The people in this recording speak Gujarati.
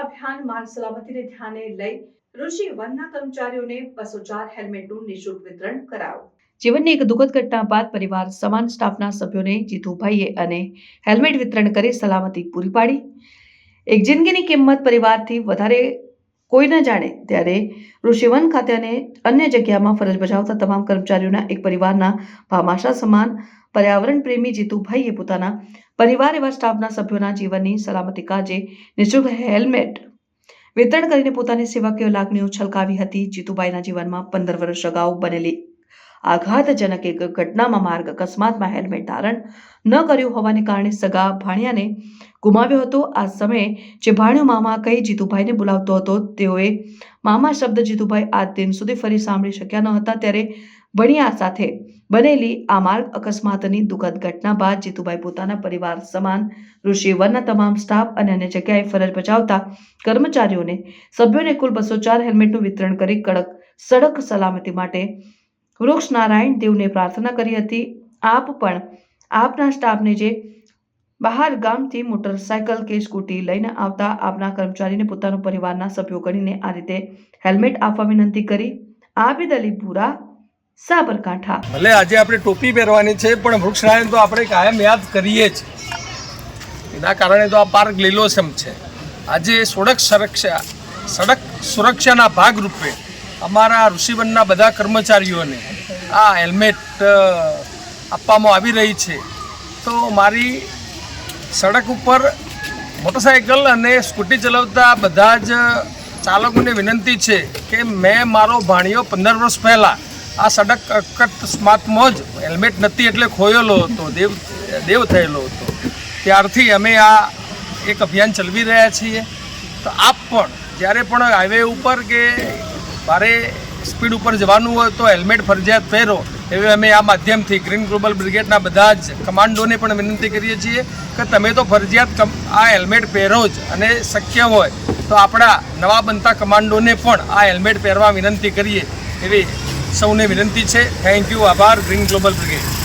અભિયાન માર્ગ સલામતીને ધ્યાને લઈ ઋષિ વનના કર્મચારીઓને બસો ચાર હેલ્મેટનું નિઃશુલ્ક વિતરણ કરાયું. જીવનની એક દુઃખદ ઘટના બાદ પરિવાર સમાન સ્ટાફના સભ્યોને જીતુભાઈએ અને હેલ્મેટ વિતરણ કરી સલામતી પૂરી પાડી. એક જિંદગીની કિંમત પરિવારથી વધારે કોઈ ન જાણે ત્યારે ઋષિવન ખાતે અને અન્ય જગ્યામાં ફરજ બજાવતા તમામ કર્મચારીઓના એક પરિવારના ભામાશા સમાન પર્યાવરણ પ્રેમી જીતુભાઈએ પોતાના પરિવાર એવા સ્ટાફના સભ્યોના જીવનની સલામતી કાજે નિઃશુલ્ક હેલ્મેટ વિતરણ કરીને પોતાની સેવાકીય લાગણીઓ છલકાવી હતી. જીતુભાઈના જીવનમાં પંદર વર્ષ અગાઉ બનેલી આઘાતજનક એક ઘટનામાં માર્ગ અકસ્માતમાં હેલ્મેટ ધારણ ન કર્યું હોવાને કારણે સગા ભાણિયાને ગુમાવ્યો હતો. આ સમયે જે ભાણ્યો મામા કહી જીતુભાઈને બોલાવતો હતો, તેઓએ મામા શબ્દ જીતુભાઈ આ દિન સુધી ફરી સાંભળી શક્યા ન હતા. ત્યારે ભણિયા સાથે બનેલી આ માર્ગ અકસ્માતની દુઃખદ ઘટના બાદ જીતુભાઈ પોતાના પરિવાર સમાન ઋષિ વનના તમામ સ્ટાફ અને અન્ય જગ્યાએ ફરજ બજાવતા કર્મચારીઓને સભ્યોને કુલ બસો ચાર હેલ્મેટનું વિતરણ કરી કડક, સડક સલામતી માટે વૃક્ષ નારાયણ દેવને પ્રાર્થના કરી હતી. આપ પણ આપના સ્ટાફને જે બહાર ગામથી મોટરસાયકલ કે સ્કૂટી લઈને આવતા આપના કર્મચારીને પોતાનો પરિવારના સભ્યો ગણીને આ રીતે હેલ્મેટ આપવા વિનંતી કરી. આબિદ અલી ભૂરા, સાબરકાંઠા. ભલે આજે આપણે ટોપી પહેરવાની છે, પણ વૃક્ષનારાયણ તો આપણે કાયમ યાદ કરીએ જ. એના કારણે તો આ પાર્ક લીલોસમ છે. આજે સડક સુરક્ષા, સડક સુરક્ષાના ભાગરૂપે અમારા ઋષિવનના બધા કર્મચારીઓને આ હેલ્મેટ આપવામાં આવી રહી છે. તો મારી સડક ઉપર મોટરસાયકલ અને સ્કૂટી ચલાવતા બધા જ ચાલકોને વિનંતી છે કે મેં મારો ભાણિયો પંદર વર્ષ પહેલાં આ સડક અકસ્માતમાં જ હેલ્મેટ નથી એટલે ખોયેલો હતો, દેવ દેવ થયેલો હતો. ત્યારથી અમે આ એક અભિયાન ચલાવી રહ્યા છીએ. તો આપ પણ, જ્યારે પણ હાઈવે ઉપર કે ભારે સ્પીડ ઉપર જવાનું હોય તો હેલ્મેટ ફરજિયાત પહેરો. એવી અમે આ માધ્યમથી ગ્રીન ગ્લોબલ બ્રિગેડના બધા જ કમાન્ડોને પણ વિનંતી કરીએ છીએ કે તમે તો ફરજિયાત આ હેલ્મેટ પહેરો જ અને શક્ય હોય તો આપણા નવા બનતા કમાન્ડોને પણ આ હેલ્મેટ પહેરવા વિનંતી કરીએ. એવી સૌને વિનંતી છે. થેન્ક યુ આભાર. Green Global Brigade.